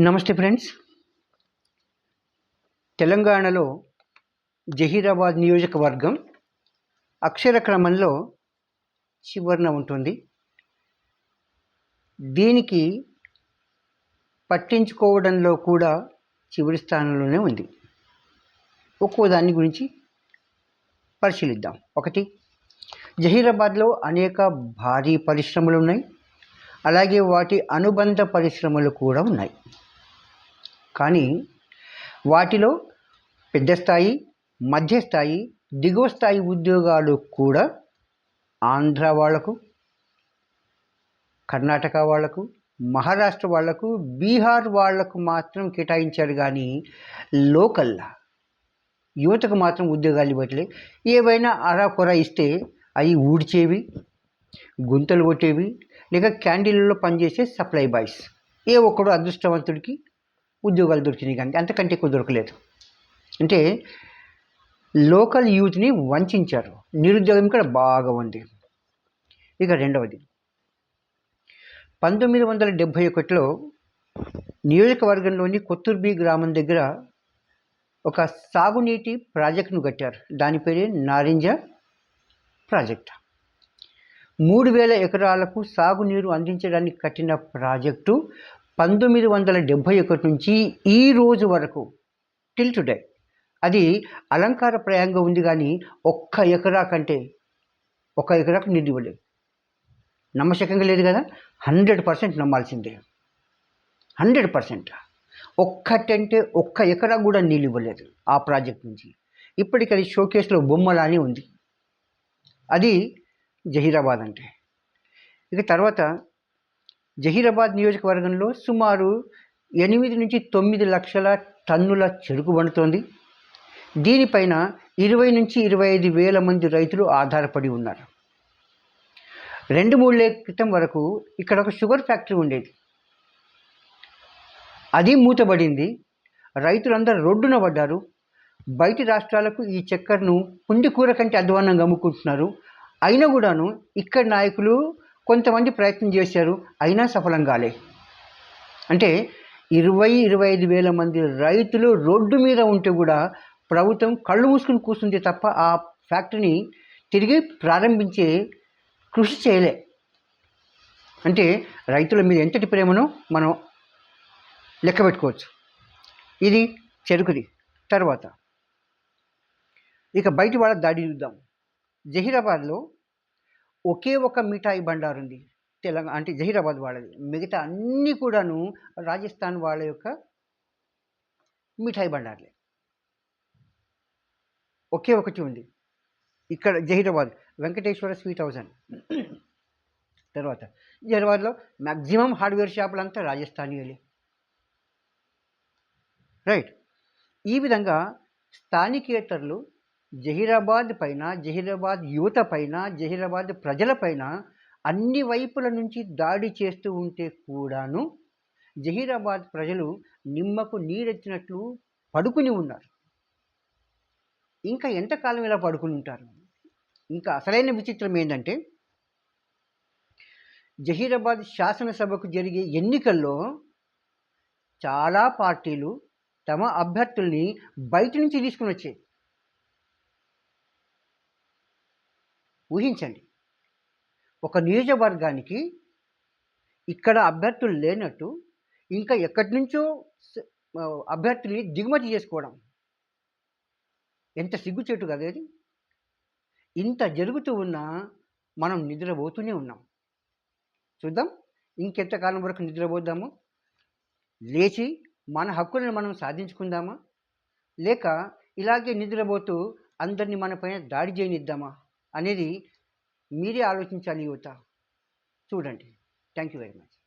నమస్తే ఫ్రెండ్స్. తెలంగాణలో జహీరాబాద్ నియోజకవర్గం అక్షర క్రమంలో చివరన ఉంటుంది. దీనికి పట్టించుకోవడంలో కూడా చివరి స్థానంలోనే ఉంది. ఒక్కో దాని గురించి పరిశీలిద్దాం. ఒకటి జహీరాబాద్లో అనేక భారీ పరిశ్రమలు ఉన్నాయి. అలాగే వాటి అనుబంధ పరిశ్రమలు కూడా ఉన్నాయి. కానీ వాటిలో పెద్ద స్థాయి మధ్య స్థాయి దిగువ స్థాయి ఉద్యోగాలు కూడా ఆంధ్ర వాళ్ళకు కర్ణాటక వాళ్ళకు మహారాష్ట్ర వాళ్ళకు బీహార్ వాళ్ళకు మాత్రం కేటాయించారు కానీ లోకల్ యువతకు మాత్రం ఉద్యోగాలు ఇవ్వట్లే. ఏవైనా అరాకొర ఇస్తే అవి ఊడ్చేవి గుంతలు కొట్టేవి లేక క్యాండిల్లో పనిచేసే సప్లై బాయ్స్. ఏ ఒక్కడు అదృష్టవంతుడికి ఉద్యోగాలు దొరికినాయి కానీ అంతకంటే ఎక్కువ దొరకలేదు. అంటే లోకల్ యూత్ని వంచారు. నిరుద్యోగం ఇక్కడ బాగా ఉంది. ఇక రెండవది పంతొమ్మిది వందల డెబ్భై ఒకటిలో నియోజకవర్గంలోని కొత్తూర్బి గ్రామం దగ్గర ఒక సాగునీటి ప్రాజెక్టును కట్టారు. దాని పేరే నారింజ ప్రాజెక్ట్. మూడు వేల ఎకరాలకు సాగునీరు అందించడానికి కట్టిన ప్రాజెక్టు పంతొమ్మిది వందల డెబ్భై ఒకటి నుంచి ఈ రోజు వరకు టిల్ టుడే అది అలంకార ప్రాయంగా ఉంది కానీ ఒక్క ఎకరా కంటే ఒక ఎకరాకు నీరు ఇవ్వలేదు. నమ్మశకంగా లేదు కదా? Hundred percent నమ్మాల్సిందే. Hundred percent. ఒక్కటంటే ఒక్క ఎకరా కూడా నీళ్ళు ఇవ్వలేదు ఆ ప్రాజెక్ట్ నుంచి. ఇప్పటికి అది షోకేస్లో బొమ్మలానే ఉంది. అది జహీరాబాద్ అంటే. ఇక తర్వాత జహీరాబాద్ నియోజకవర్గంలో సుమారు ఎనిమిది నుంచి తొమ్మిది లక్షల టన్నుల చెరుకు పండుతోంది దీనిపైన ఇరవై నుంచి ఇరవై ఐదు వేల మంది రైతులు ఆధారపడి ఉన్నారు. రెండు మూడేళ్ళ క్రితం వరకు ఇక్కడ ఒక షుగర్ ఫ్యాక్టరీ ఉండేది. అది మూతబడింది. రైతులందరూ రోడ్డున పడ్డారు. బయటి రాష్ట్రాలకు ఈ చక్కెరను పుండి కూర కంటే అధ్వానంగా అమ్ముకుంటున్నారు. అయినా కూడాను ఇక్కడ నాయకులు కొంతమంది ప్రయత్నం చేశారు అయినా సఫలం కాలే అంటే ఇరవై ఇరవై ఐదు వేల మంది రైతులు రోడ్డు మీద ఉంటే కూడా ప్రభుత్వం కళ్ళు మూసుకుని కూర్చుంది తప్ప ఆ ఫ్యాక్టరీని తిరిగి ప్రారంభించే కృషి చేయలే. అంటే రైతుల మీద ఎంతటి ప్రేమను మనం లెక్క పెట్టుకోవచ్చు. ఇది చెరుకుది. తర్వాత ఇక బయట వాళ్ళ దాడి చూద్దాం. జహీరాబాద్లో ఒకే ఒక మిఠాయి బండారు ఉంది తెలంగాణ అంటే జహీరాబాద్ వాళ్ళది. మిగతా అన్నీ కూడాను రాజస్థాన్ వాళ్ళ యొక్క మిఠాయి బండార్లే. ఒకే ఒకటి ఉంది. ఇక్కడ జహీరాబాద్ వెంకటేశ్వర స్వీట్ హౌస్ అని. తర్వాత జహీరాబాద్లో మ్యాక్సిమం హార్డ్వేర్ షాపులు అంతా రాజస్థానీయులే. రైట్. ఈ విధంగా స్థానికేతరులు జహీరాబాద్ పైన జహీరాబాద్ యువత పైన జహీరాబాద్ ప్రజల పైన అన్ని వైపుల నుంచి దాడి చేస్తూ ఉంటే కూడాను జహీరాబాద్ ప్రజలు నిమ్మకు నీరెత్తినట్లు పడుకుని ఉన్నారు. ఇంకా ఎంతకాలం ఇలా పడుకుని ఉంటారు? ఇంకా అసలైన విచిత్రం ఏంటంటే జహీరాబాద్ శాసనసభకు జరిగే ఎన్నికల్లో చాలా పార్టీలు తమ అభ్యర్థుల్ని బయట నుంచి తీసుకుని వచ్చాయి. ఊహించండి. ఒక నియోజకవర్గానికి ఇక్కడ అభ్యర్థులు లేనట్టు ఇంకా ఎక్కడి నుంచో అభ్యర్థుల్ని దిగుమతి చేసుకోవడం ఎంత సిగ్గుచేటు కదేది ఇంత జరుగుతూ ఉన్నా మనం నిద్రపోతూనే ఉన్నాం. చూద్దాం ఇంకెంతకాలం వరకు నిద్రపోద్దాము లేచి మన హక్కులను మనం సాధించుకుందామా? లేక ఇలాగే నిద్రపోతూ అందరినీ మన పైన దాడి చేయనిద్దామా? అనేది మీరే ఆలోచించాలి యువత. చూడండి. Thank you very much